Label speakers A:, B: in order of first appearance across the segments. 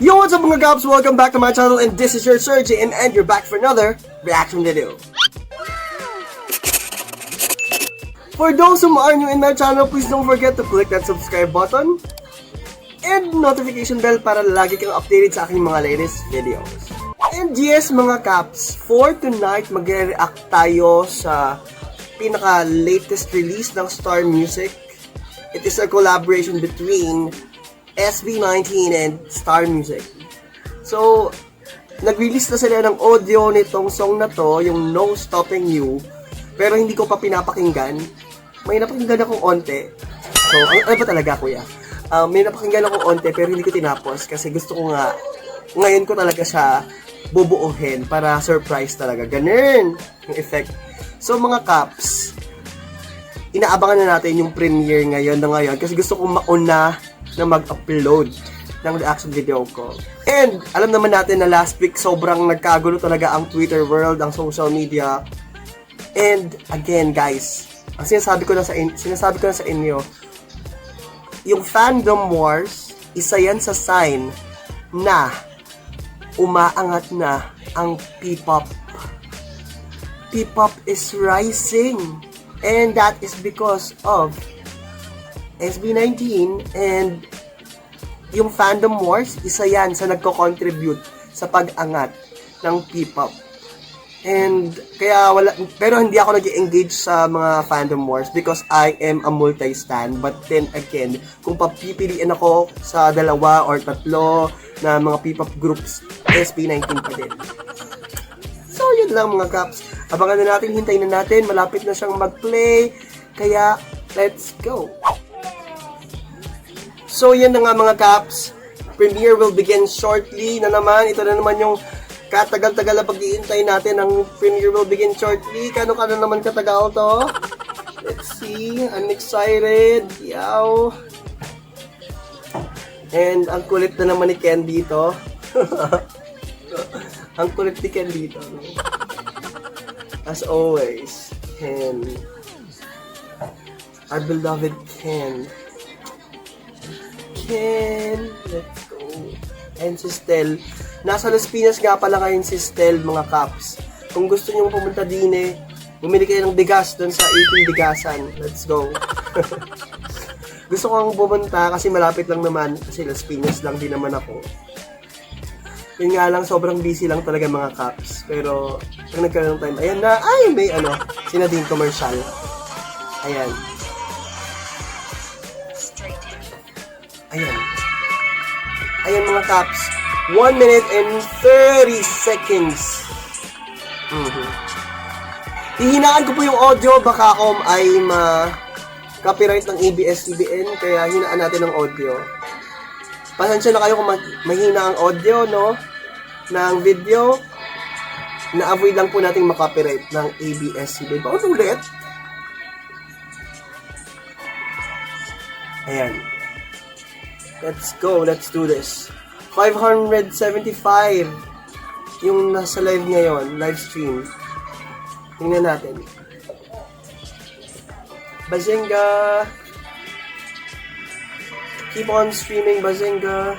A: Yo, what's up mga gaps? Welcome back to my channel and this is your Sergi and, and you're back for another reaction video. For those who are new in my channel, please don't forget to click that subscribe button and notification bell para lagi kang updated sa aking mga latest videos. And yes, mga caps, for tonight, magre-react tayo sa pinaka-latest release ng Star Music. It is a collaboration between SB19 and Star Music. So, nag-release na sila ng audio nitong song na to, yung No Stopping You, pero hindi ko pa pinapakinggan. May napakinggan akong onte. So, ano, ano ba talaga, kuya? Um, may napakinggan akong onte, pero hindi ko tinapos kasi gusto ko nga, ngayon ko talaga siya bubuuhin para surprise talaga. Ganun yung effect. So, mga caps, inaabangan na natin yung premiere ngayon na ngayon kasi gusto kong mauna na mag-upload ng reaction video ko. And alam naman natin na last week sobrang nagkagulo talaga ang Twitter world, ang social media. And again guys, ang sinasabi ko na sa in- sinasabi ko na sa inyo, yung fandom wars, isa yan sa sign na umaangat na ang P-pop. P-pop is rising. And that is because of SB19 and yung fandom wars, isa yan sa nagko-contribute sa pag-angat ng P-pop. And kaya wala, pero hindi ako nag engage sa mga fandom wars because I am a multi-stan. But then again, kung papipiliin ako sa dalawa or tatlo na mga P-pop groups, SB19 pa din. So, yun lang mga caps. Abangan na natin, hintayin na natin. Malapit na siyang mag-play. Kaya, let's go. So, yan na nga mga caps. Premiere will begin shortly na naman. Ito na naman yung katagal-tagal na pag-iintay natin. Ang premiere will begin shortly. Kano ka na naman katagal to? Let's see. I'm excited. Yow. And ang kulit na naman ni Ken dito. ang kulit ni Ken dito. As always, Ken. Our beloved Ken. Ken. Let's go. And si Stel. Nasa Las Piñas nga pala ngayon si Stel, mga caps. Kung gusto niyo pumunta din eh, bumili kayo ng bigas doon sa 18 bigasan. Let's go. gusto kong pumunta kasi malapit lang naman kasi Las Piñas lang din naman ako. Yun nga lang, sobrang busy lang talaga mga caps. Pero, pag nagkaroon ng time, ayan na, ay, may ano, sinading commercial. Ayan. Ayan. Ayan mga caps. 1 minute and 30 seconds. Mhm. Hihinaan ko po yung audio, baka ako ay ma copyright ng ABS-CBN, kaya hinaan natin ng audio. Pasensya na kayo kung ma- mahina ang audio, no? Ng video. Na-avoid lang po nating makopyright ng ABS-CBN. Bakit ulit? Ayan. Let's go. Let's do this. 575 yung nasa live ngayon, live stream. Tingnan natin. Bazinga! Keep on streaming, Bazinga.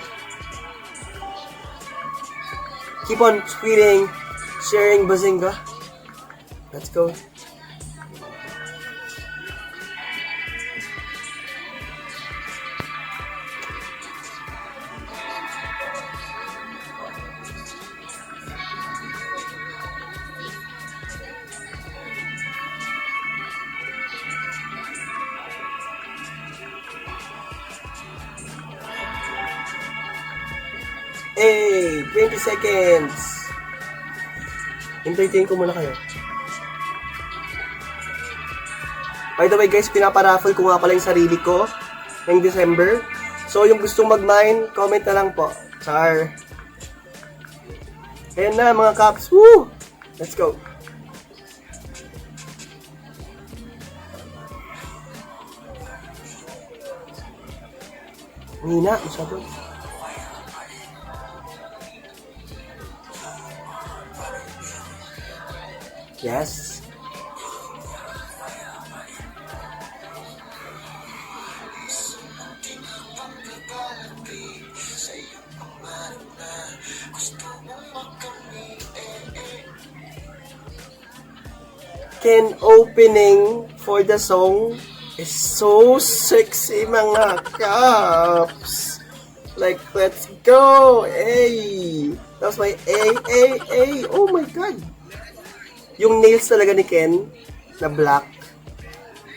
A: Keep on tweeting, sharing Bazinga. Let's go. Hey, 20 seconds. Hintayin ko muna kayo. By the way guys, pinaparaffle ko nga pala yung sarili ko ng December. So yung gustong mag-mine, comment na lang po. Char. Ayan na mga caps. Woo! Let's go. Hina, masyado. Yes. Can opening for the song is so sexy mga kaps. Like, let's go! Hey! That was my A, A, A! Oh my God! Yung nails talaga ni Ken, na black,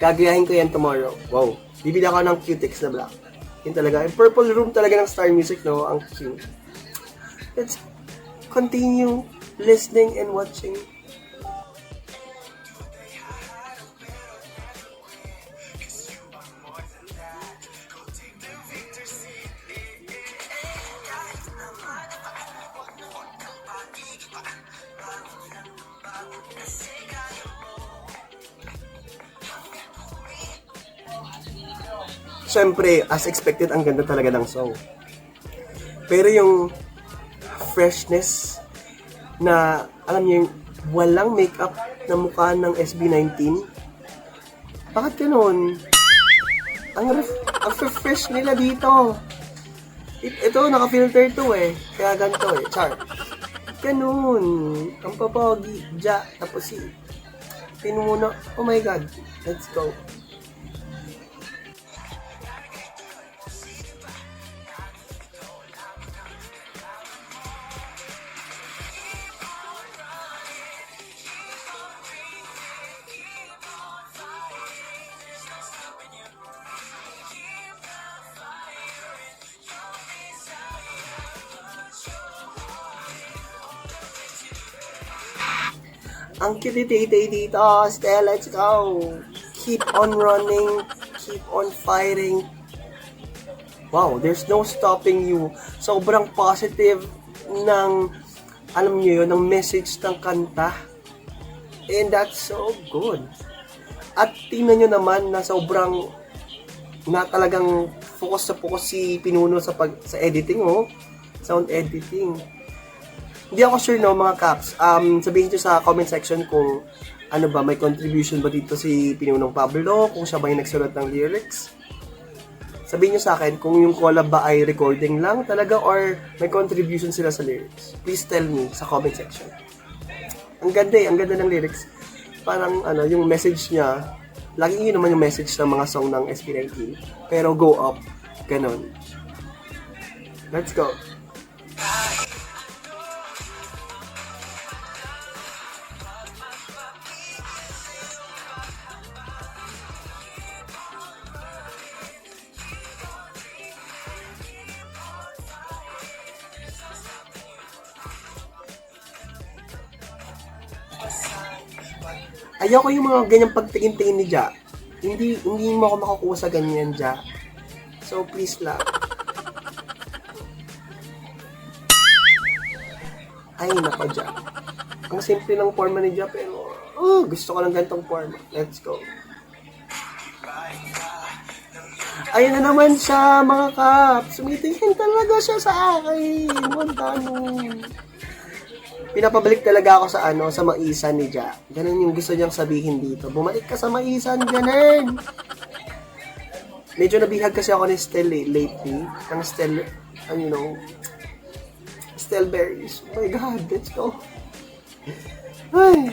A: gagayahin ko yan tomorrow. Wow. Bibili ako ng cutics na black. Yun talaga. Yung purple room talaga ng Star Music, no? Ang cute. Let's continue listening and watching. Siyempre, as expected, ang ganda talaga ng song. Pero yung freshness na, alam niyo, yung walang makeup na mukha ng SB19, bakit ganun? Ang, ref- ang fresh nila dito. It, ito, naka-filter to eh. Kaya ganito eh. Char. Ganun. Ang papogi. Ja. Tapos si Pinuno. Oh my God. Let's go. Ang kitititay dito. Stella, let's go. Keep on running. Keep on fighting. Wow, there's no stopping you. Sobrang positive ng, alam niyo yun, ng message ng kanta. And that's so good. At tingnan nyo naman na sobrang na talagang focus sa focus si Pinuno sa pag sa editing oh. Sound editing. Hindi ako sure no mga caps. Um sabihin niyo sa comment section kung ano ba may contribution ba dito si Pinunong Pablo, kung siya ba yung nagsulat ng lyrics. Sabihin niyo sa akin kung yung collab ba ay recording lang talaga or may contribution sila sa lyrics. Please tell me sa comment section. Ang ganda eh, ang ganda ng lyrics. Parang ano, yung message niya, laging yun naman yung message ng mga song ng SB19. Pero go up, ganon. Let's go. Ayoko yung mga ganyang pagtingin-tingin ni Ja. Hindi, hindi mo ako makukuha sa ganyan, Ja. So, please lang. Ay, nako, Ja. Ang simple ng forma ni Ja, pero oh, gusto ko ng ganitong forma. Let's go. Ayun na naman siya, mga kap. Sumitingin talaga siya sa akin. Montano pinapabalik talaga ako sa ano, sa maisan ni Ja. Ganun yung gusto niyang sabihin dito. Bumalik ka sa maisan, ganun. Medyo nabihag kasi ako ni Stel eh, lately. Ng Stel, ano you know, Stel berries. Oh my God, let's go. Ay.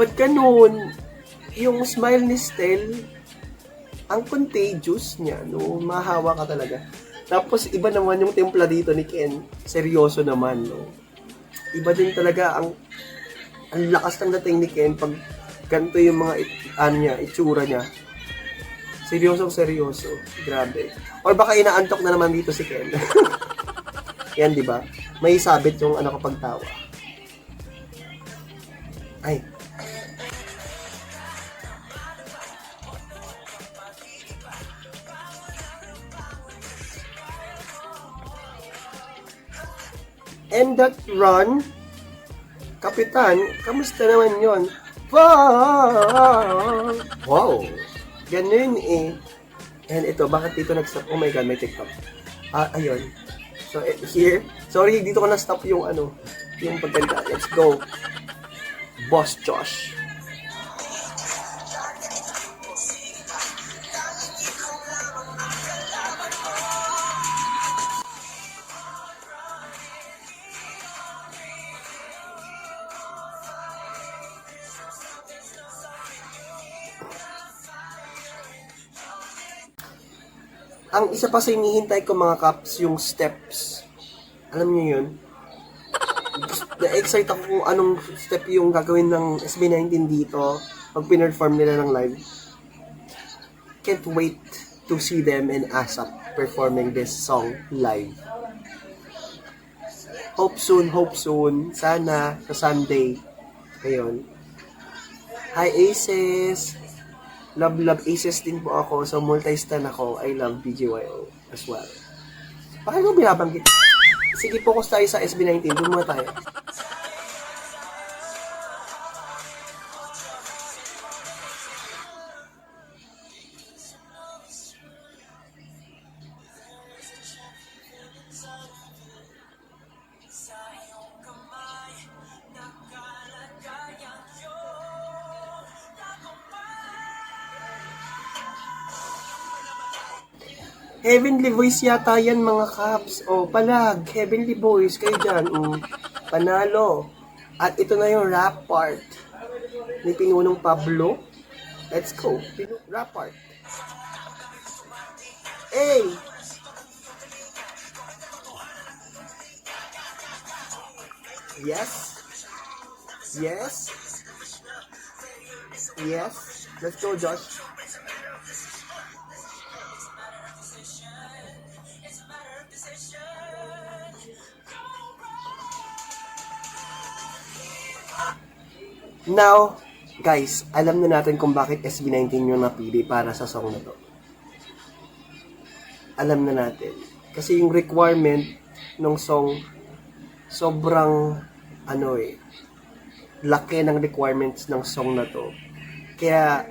A: Ba't ganun? Yung smile ni Stel, ang contagious niya, no? Mahawa ka talaga. Tapos, iba naman yung templa dito ni Ken. Seryoso naman, no? Iba din talaga ang ang lakas ng dating ni Ken pag ganito yung mga it, ano niya, itsura niya. Seryoso, seryoso. Grabe. Or baka inaantok na naman dito si Ken. Yan, di ba? May sabit yung ano kapag tawa. Ay, And that run, Kapitan, kamusta naman yon? Wow! Wow! Ganun eh. And ito, bakit dito nag-stop? Oh my God, may TikTok. Ah, ayun. So, eh, here. Sorry, dito ko na-stop yung ano, yung pagkanta. Let's go. Boss Josh. Ang isa pa sa hinihintay ko mga kaps, yung steps. Alam niyo yun? Na-excite ako kung anong step yung gagawin ng SB19 dito pag pinerform nila ng live. Can't wait to see them and ASAP performing this song live. Hope soon, hope soon. Sana sa Sunday. Ayun. Hi Aces! Love, love Aces din po ako. So, multi-stan ako. I love BGYO as well. Bakit ko binabanggit? Sige, focus tayo sa SB19. Doon muna tayo. Heavenly Voice yata yan mga caps. O, palag. Heavenly Voice. Kayo dyan. Mm, panalo. At ito na yung rap part. Ni Pinunong Pablo. Let's go. Pinu- rap part. Hey! Yes. Yes. Yes. Let's go, Josh. Now, guys, alam na natin kung bakit SB19 yung napili para sa song na to. Alam na natin. Kasi yung requirement ng song, sobrang, ano eh, laki ng requirements ng song na to. Kaya,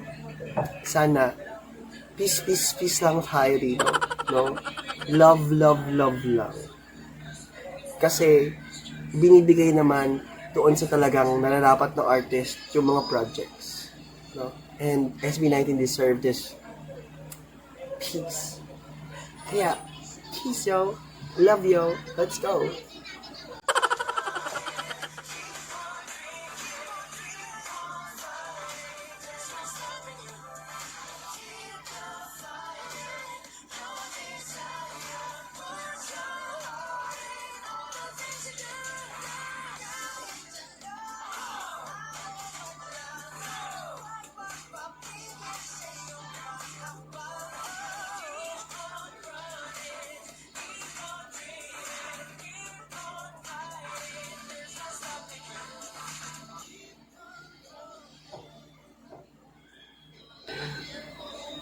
A: sana, peace, peace, peace lang tayo rito. No? Love, love, love lang. Kasi, binibigay naman doon sa talagang nararapat na artist yung mga projects. No? And SB19 deserve this peace. Kaya, peace yo. Love yo. Let's go.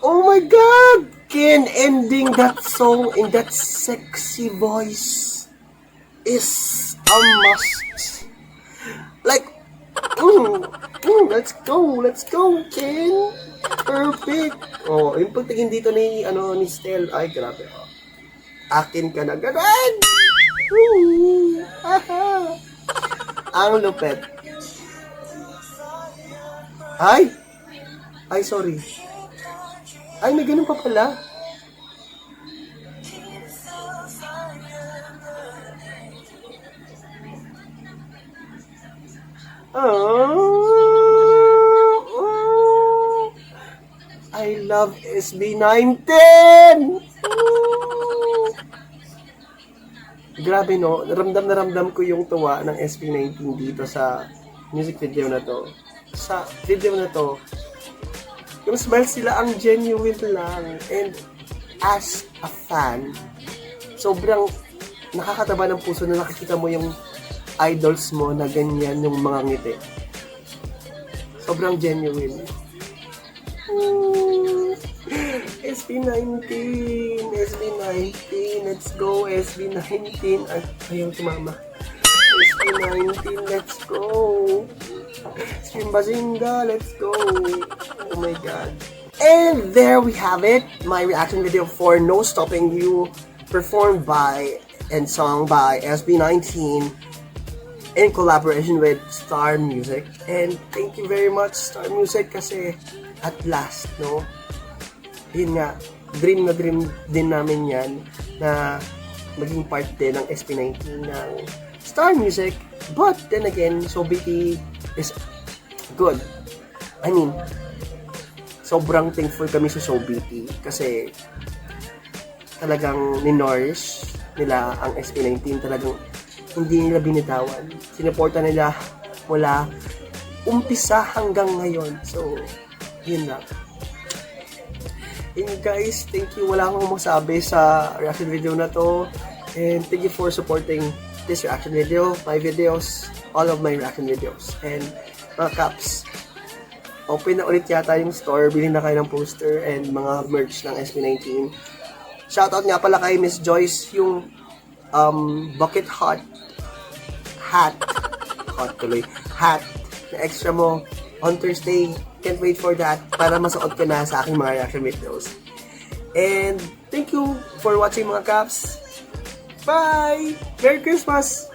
A: Oh my god! Ken ending that song in that sexy voice is a must. Like, mm, mm, let's go, let's go, Ken. Perfect. Oh, yung pagtingin dito ni, ano, ni Stel, ay, grabe. Oh. Akin ka na ganun. Ang lupet. Ay! Ay, sorry. Ay, may ganun pa pala. Oh, I love SB19! Oh. Grabe no, ramdam na ramdam ko yung tuwa ng SB19 dito sa music video na to. Sa video na to, yung smile sila ang genuine lang. And as a fan, sobrang nakakataba ng puso na nakikita mo yung idols mo na ganyan yung mga ngiti. Sobrang genuine. Ooh, SB19, SB19, let's go, SB19. Ay, ayaw tumama. SB19, let's go. Simbazinga, let's go. Oh my god. And there we have it, my reaction video for No Stopping You, performed by and sung by SB19 in collaboration with Star Music. And thank you very much, Star Music, kasi at last, no? Yun nga, dream na dream din namin yan na maging part din ng SB19 ng Star Music. But then again, Sobiti is good. I mean, sobrang thankful kami sa Sobiti kasi talagang ninorish nila ang SB19. Talagang hindi nila binitawan. Sinuporta nila mula umpisa hanggang ngayon. So, yun lang. And guys, thank you. Wala akong masabi sa reaction video na to. And thank you for supporting this reaction video, my videos, all of my reaction videos. And mga caps, open na ulit yata yung store. Bilhin na kayo ng poster and mga merch ng SB19. Shoutout nga pala kay Miss Joyce yung um, bucket hat hat hot tuloy hat na extra mo on Thursday. Can't wait for that para masuot ko na sa aking mga reaction videos. And thank you for watching mga caps. Bye! Merry Christmas!